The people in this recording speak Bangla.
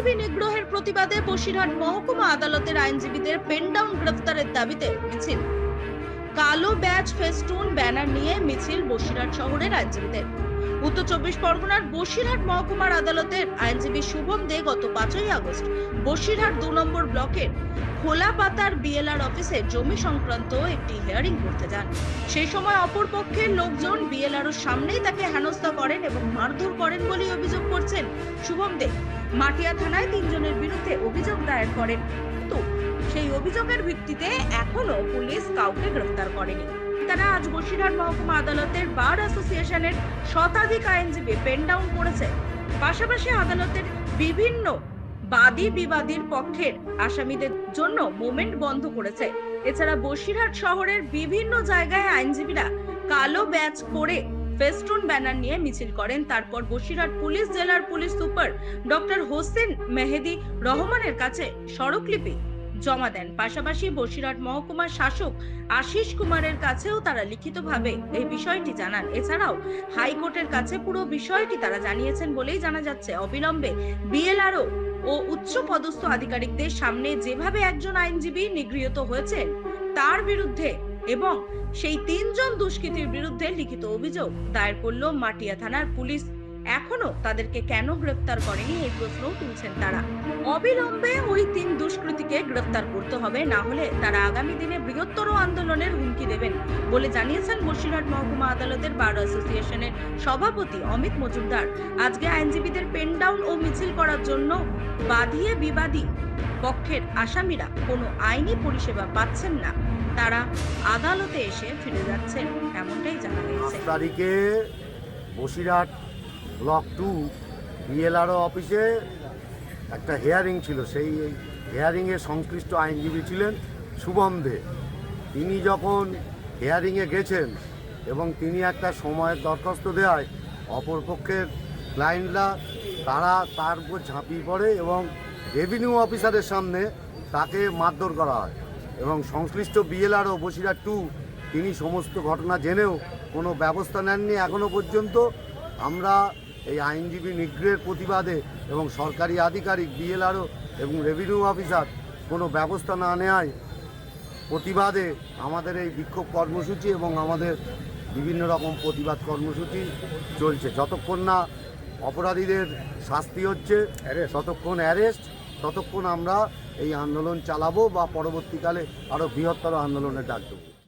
আইনজীবী নিগ্রহের প্রতিবাদে বসিরহাট মহকুমা আদালতের আইনজীবীদের পেনডাউন গ্রেফতারের দাবিতে মিছিল। কালো ব্যাচ ফেস্টুন, ব্যানার নিয়ে মিছিল বসিরহাট শহরের আইনজীবীদের। উত্তর চব্বিশ পরগনার বসিরহাট মহকুমার আদালতের আইনজীবী শুভম দে গত পাঁচই আগস্ট বসিরহাট দু নম্বর ব্লকের খোলা পাতার বিএলআর অফিসে জমি সংক্রান্ত একটি হিয়ারিং করতে যান। সেই সময় অপর পক্ষের লোকজন বিএলআরও সামনেই তাকে হেনস্থা করেন এবং মারধর করেন বলেই অভিযোগ করছেন শুভম দে। মাটিয়া থানায় তিনজনের বিরুদ্ধে অভিযোগ দায়ের করেন। কিন্তু সেই অভিযোগের ভিত্তিতে এখনও পুলিশ কাউকে গ্রেফতার করেনি। তারা আজ বসিরহাট মহকুমা আদালতের বার অ্যাসোসিয়েশনের শতাধিক আইনজীবী পেন ডাউন করেছে। পাশাপাশি আদালতের বিভিন্ন বাদী বিবাদীর পক্ষের আসামিদের জন্য মোমেন্ট বন্ধ করেছে। এছাড়া বসিরহাট শহরের বিভিন্ন জায়গায় আইনজীবীরা কালো ব্যাচ করে ফেস্টুন ব্যানার নিয়ে মিছিল করেন। তারপর বসিরহাট পুলিশ, জেলার police super doctor Hossain Mehedi রহমানের কাছে স্মারকলিপি জমা দেন। পাশাপাশি বসিরহাট মহকুমার শাসক আশিস কুমারের কাছেও তারা লিখিতভাবে এই বিষয়টি জানান। এছাড়াও হাইকোর্টের কাছে পুরো বিষয়টি তারা জানিয়েছেন বলেই জানা যাচ্ছে। অবিলম্বে বিএলআরও ও উচ্চ পদস্থ আধিকারিকদের সামনে যেভাবে একজন আইনজীবী নিগৃহীত হয়েছেন তার বিরুদ্ধে এবং সেই তিনজন দুষ্কৃতীর বিরুদ্ধে লিখিত অভিযোগ দায়ের করল মাটিয়া থানার পুলিশ এখনও তাদেরকে কেন গ্রেফতার করেনি এই প্রশ্নও তুলছেন তারা। অবিলম্বে ওই তিন দুষ্কৃতীকে গ্রেফতার করতে হবে, না হলে তারা আগামী দিনে বৃহত্তর আন্দোলনের হুমকি দেবেন বলে জানিয়েছেন বসিরহাট মহকুমা আদালতের বার অ্যাসোসিয়েশনের সভাপতি অমিত মজুমদার। আজকে আইনজীবীদের পেন ডাউন ও মিছিল করার জন্য বাদিয়ে বিবাদী পক্ষের আসামিরা কোনো আইনি পরিষেবা পাচ্ছেন না। তারা আদালতে এসে ফিরে যাচ্ছেন, এমনটাই জানা গিয়েছে তারিখে বসিরহাট ব্লক টু বিএলআরও অফিসে একটা হেয়ারিং ছিল। সেই হেয়ারিংয়ে সংশ্লিষ্ট আইনজীবী ছিলেন শুভম দে। তিনি যখন হেয়ারিংয়ে গেছেন এবং তিনি একটা সময়ের দরখাস্ত দেওয়ায় অপরপক্ষের ক্লায়েন্টরা, তারা তার উপর ঝাঁপিয়ে পড়ে এবং রেভিনিউ অফিসারের সামনে তাকে মারধর করা হয় এবং সংশ্লিষ্ট বিএলআরও বসিরহাট টু তিনি সমস্ত ঘটনা জেনেও কোনো ব্যবস্থা নেননি। এখনও পর্যন্ত আমরা এই আইনজীবী নিগ্রহের প্রতিবাদে এবং সরকারি আধিকারিক বিএলআরও এবং রেভিনিউ অফিসার কোনো ব্যবস্থা না নেওয়ায় প্রতিবাদে আমাদের এই বিক্ষোভ কর্মসূচি এবং আমাদের বিভিন্ন রকম প্রতিবাদ কর্মসূচি চলছে। যতক্ষণ না অপরাধীদের শাস্তি হচ্ছে ততক্ষণ অ্যারেস্ট ততক্ষণ আমরা এই আন্দোলন চালাবো বা পরবর্তীকালে আরও বৃহত্তর আন্দোলনের ডাক দেবো